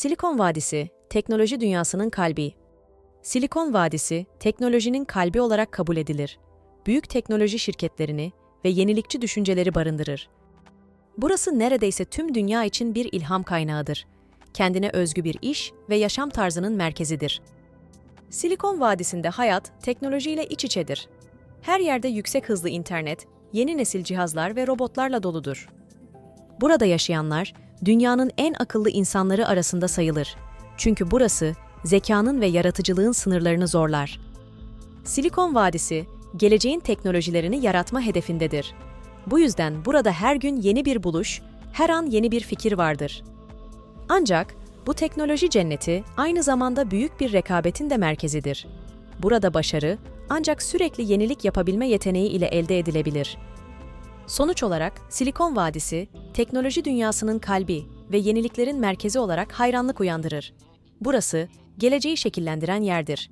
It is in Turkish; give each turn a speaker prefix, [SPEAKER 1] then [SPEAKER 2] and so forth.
[SPEAKER 1] Silikon Vadisi, teknoloji dünyasının kalbi. Silikon Vadisi, teknolojinin kalbi olarak kabul edilir. Büyük teknoloji şirketlerini ve yenilikçi düşünceleri barındırır. Burası neredeyse tüm dünya için bir ilham kaynağıdır. Kendine özgü bir iş ve yaşam tarzının merkezidir. Silikon Vadisi'nde hayat teknolojiyle iç içedir. Her yerde yüksek hızlı internet, yeni nesil cihazlar ve robotlarla doludur. Burada yaşayanlar dünyanın en akıllı insanları arasında sayılır. Çünkü burası zekanın ve yaratıcılığın sınırlarını zorlar. Silikon Vadisi, geleceğin teknolojilerini yaratma hedefindedir. Bu yüzden burada her gün yeni bir buluş, her an yeni bir fikir vardır. Ancak bu teknoloji cenneti aynı zamanda büyük bir rekabetin de merkezidir. Burada başarı ancak sürekli yenilik yapabilme yeteneği ile elde edilebilir. Sonuç olarak Silikon Vadisi, teknoloji dünyasının kalbi ve yeniliklerin merkezi olarak hayranlık uyandırır. Burası, geleceği şekillendiren yerdir.